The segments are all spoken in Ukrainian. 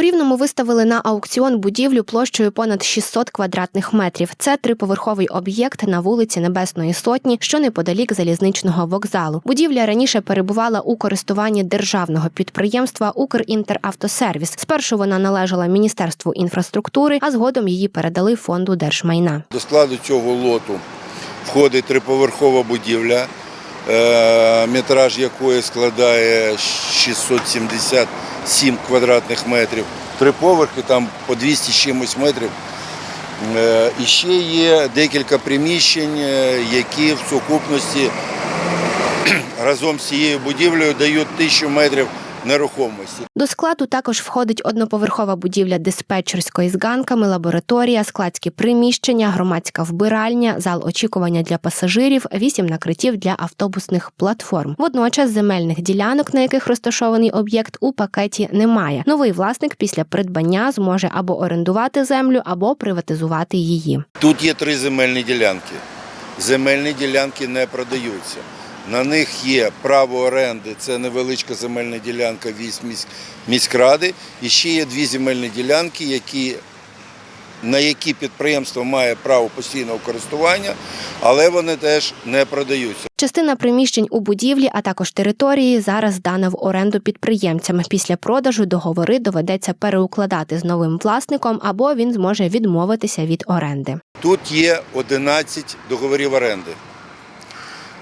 Рівному виставили на аукціон будівлю площею понад 600 квадратних метрів. Це триповерховий об'єкт на вулиці Небесної Сотні, що неподалік залізничного вокзалу. Будівля раніше перебувала у користуванні державного підприємства Укрінтеравтосервіс. Спершу вона належала Міністерству інфраструктури, а згодом її передали фонду держмайна. До складу цього лоту входить триповерхова будівля, е, метраж якої складає 677 квадратних метрів. Три поверхи, там по 200 з чимось метрів. Е, І ще є декілька приміщень, е, які в сукупності разом з цією будівлею дають тисячу метрів нерухомості. До складу також входить одноповерхова будівля диспетчерської з ганками, лабораторія, складські приміщення, громадська вбиральня, зал очікування для пасажирів, вісім накриттів для автобусних платформ. Водночас земельних ділянок, на яких розташований об'єкт, у пакеті немає. Новий власник після придбання зможе або орендувати землю, або приватизувати її. Тут є три земельні ділянки. Земельні ділянки не продаються. На них є право оренди, це невеличка земельна ділянка військ міськ- міськради. І ще є дві земельні ділянки, які, на які підприємство має право постійного користування, але вони теж не продаються. Частина приміщень у будівлі, а також території зараз здана в оренду підприємцям. Після продажу договори доведеться переукладати з новим власником, або він зможе відмовитися від оренди. Тут є 11 договорів оренди.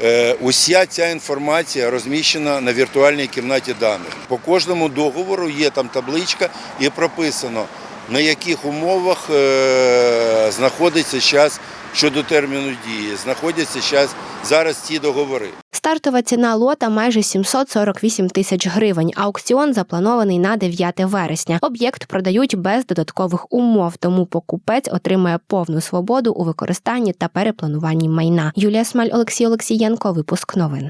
Е, Уся ця інформація розміщена на віртуальній кімнаті даних. По кожному договору є там табличка і прописано, на яких умовах е, знаходиться час щодо терміну дії, знаходяться зараз, зараз ці договори. Стартова ціна лота майже 748 тисяч гривень. Аукціон запланований на 9 вересня. Об'єкт продають без додаткових умов, тому покупець отримає повну свободу у використанні та переплануванні майна. Юлія Смаль, Олексій Олексієнко. Випуск новин.